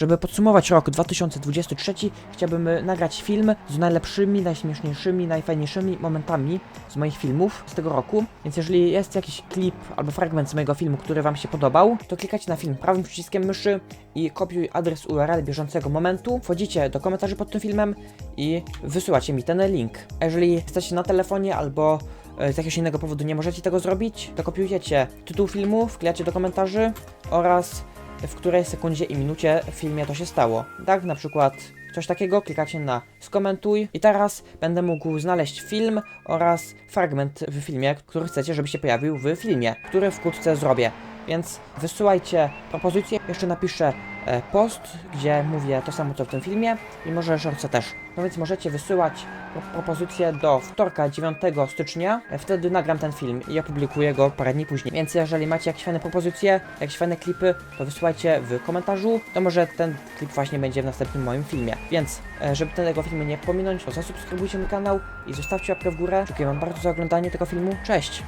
żeby podsumować rok 2023, chciałbym y, nagrać film z najlepszymi, najśmieszniejszymi, najfajniejszymi momentami z moich filmów z tego roku. Więc jeżeli jest jakiś klip albo fragment z mojego filmu, który Wam się podobał, to klikacie na film prawym przyciskiem myszy i kopiuj adres URL bieżącego momentu. Wchodzicie do komentarzy pod tym filmem i wysyłacie mi ten link. A jeżeli jesteście na telefonie albo e, z jakiegoś innego powodu nie możecie tego zrobić, to kopiujecie tytuł filmu, wklejacie do komentarzy oraz w której sekundzie i minucie w filmie to się stało. Tak, na przykład coś takiego, klikacie na skomentuj i teraz będę mógł znaleźć film oraz fragment w filmie, który chcecie, żeby się pojawił w filmie, który wkrótce zrobię. Więc wysyłajcie propozycje, jeszcze napiszę e, post, gdzie mówię to samo co w tym filmie i może shortsa też. No więc możecie wysyłać pro- propozycje do wtorka 9 stycznia, e, wtedy nagram ten film i opublikuję go parę dni później. Więc jeżeli macie jakieś fajne propozycje, jakieś fajne klipy, to wysyłajcie w komentarzu, to może ten klip właśnie będzie w następnym moim filmie. Więc, e, żeby tego filmu nie pominąć, to zasubskrybujcie mój kanał i zostawcie łapkę w górę. Dziękuję wam bardzo za oglądanie tego filmu. Cześć!